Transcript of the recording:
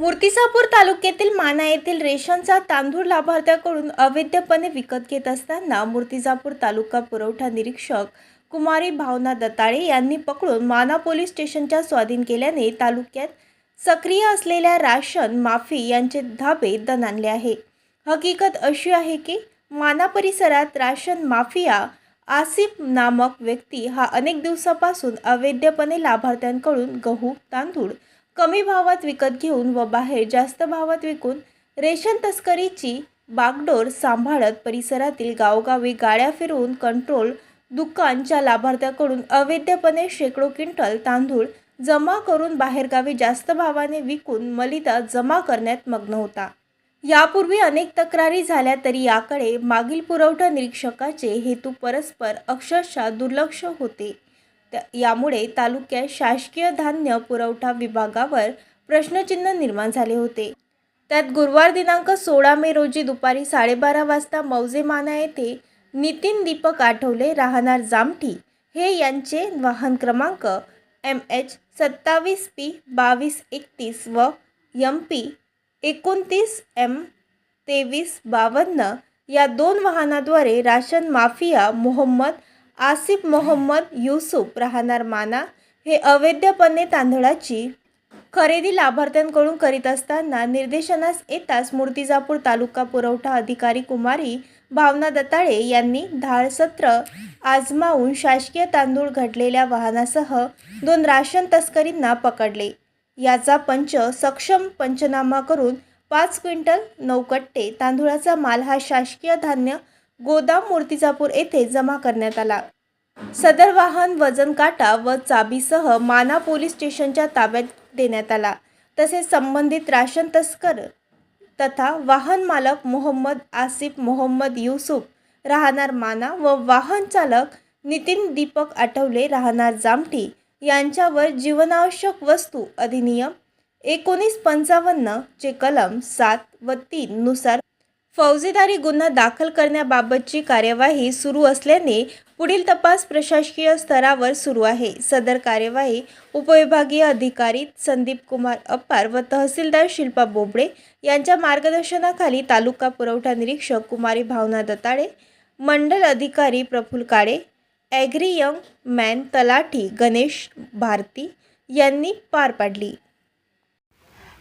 मूर्तिजापूर तालुक्यातील माना येथील रेशनचा तांदूळ लाभार्थ्याकडून अवैधपणे विकत घेत असताना मूर्तिजापूर तालुका पुरवठा निरीक्षक कुमारी भावना दताळे यांनी पकडून माना पोलीस स्टेशनच्या स्वाधीन केल्याने तालुक्यात सक्रिय असलेल्या राशन माफी यांचे धाबे दणाणले आहे. हकीकत अशी आहे की माना परिसरात राशन माफिया आसिफ नामक व्यक्ती हा अनेक दिवसापासून अवैधपणे लाभार्थ्यांकडून गहू तांदूळ कमी भावात विकत घेऊन व बाहेर जास्त भावात विकून रेशन तस्करीची बागडोर सांभाळत परिसरातील गावोगावी गाड्या फिरवून कंट्रोल दुकानच्या लाभार्थ्याकडून अवैधपणे शेकडो क्विंटल तांदूळ जमा करून बाहेरगावी जास्त भावाने विकून मलिदा जमा करण्यात मग्न होता. यापूर्वी अनेक तक्रारी झाल्या तरी याकडे मागील पुरवठा निरीक्षकाचे हेतू परस्पर अक्षरशः दुर्लक्ष होते. यामुळे तालुक्यात शासकीय धान्य पुरवठा विभागावर प्रश्नचिन्ह निर्माण झाले होते. त्यात गुरुवार दिनांक सोळा मे रोजी दुपारी साडेबारा वाजता मौजे माना येथे नितीन दीपक आठवले राहणार जामठी हे यांचे वाहन क्रमांक एम एच सत्तावीस पी बावीस एकतीस व यम पी एकोणतीस एम तेवीस बावन्न या दोन वाहनाद्वारे राशन माफिया मोहम्मद आसिफ मोहम्मद युसुफ राहणार माना हे अवैधपणे तांदळाची खरेदी लाभार्थ्यांकडून करीत असताना निर्देशनास येताच मूर्तिजापूर तालुका पुरवठा अधिकारी कुमारी भावना दताळे यांनी धाळसत्र आजमावून शासकीय तांदूळ घडलेल्या वाहनासह दोन राशन तस्करींना पकडले. याचा पंच सक्षम पंचनामा करून पाच क्विंटल नऊ कट्टे तांदूळाचा माल हा शासकीय धान्य गोदाम मूर्तिजापूर येथे जमा करण्यात आला. सदर वाहन वजन काटा व चाबीसह माना पोलीस स्टेशनच्या ताब्यात देण्यात आला. तसेच संबंधित राशन तस्कर तथा वाहन मालक मोहम्मद आसिफ मोहम्मद युसुफ राहणार माना व वाहन चालक नितीन दीपक आठवले राहणार जामठी यांच्यावर जीवनावश्यक वस्तू अधिनियम एकोणीस पंचावन्न चे कलम सात व तीन नुसार फौजेदारी गुन्हा दाखल करण्याबाबतची कार्यवाही सुरू असल्याने पुढील तपास प्रशासकीय स्तरावर सुरू आहे. सदर कार्यवाही उपविभागीय अधिकारी संदीप कुमार अप्पार व तहसीलदार शिल्पा बोबडे यांच्या मार्गदर्शनाखाली तालुका पुरवठा निरीक्षक कुमारी भावना दताळे मंडल अधिकारी Praful Kale agri young man तलाठी गणेश भारती यांनी पार पाडली.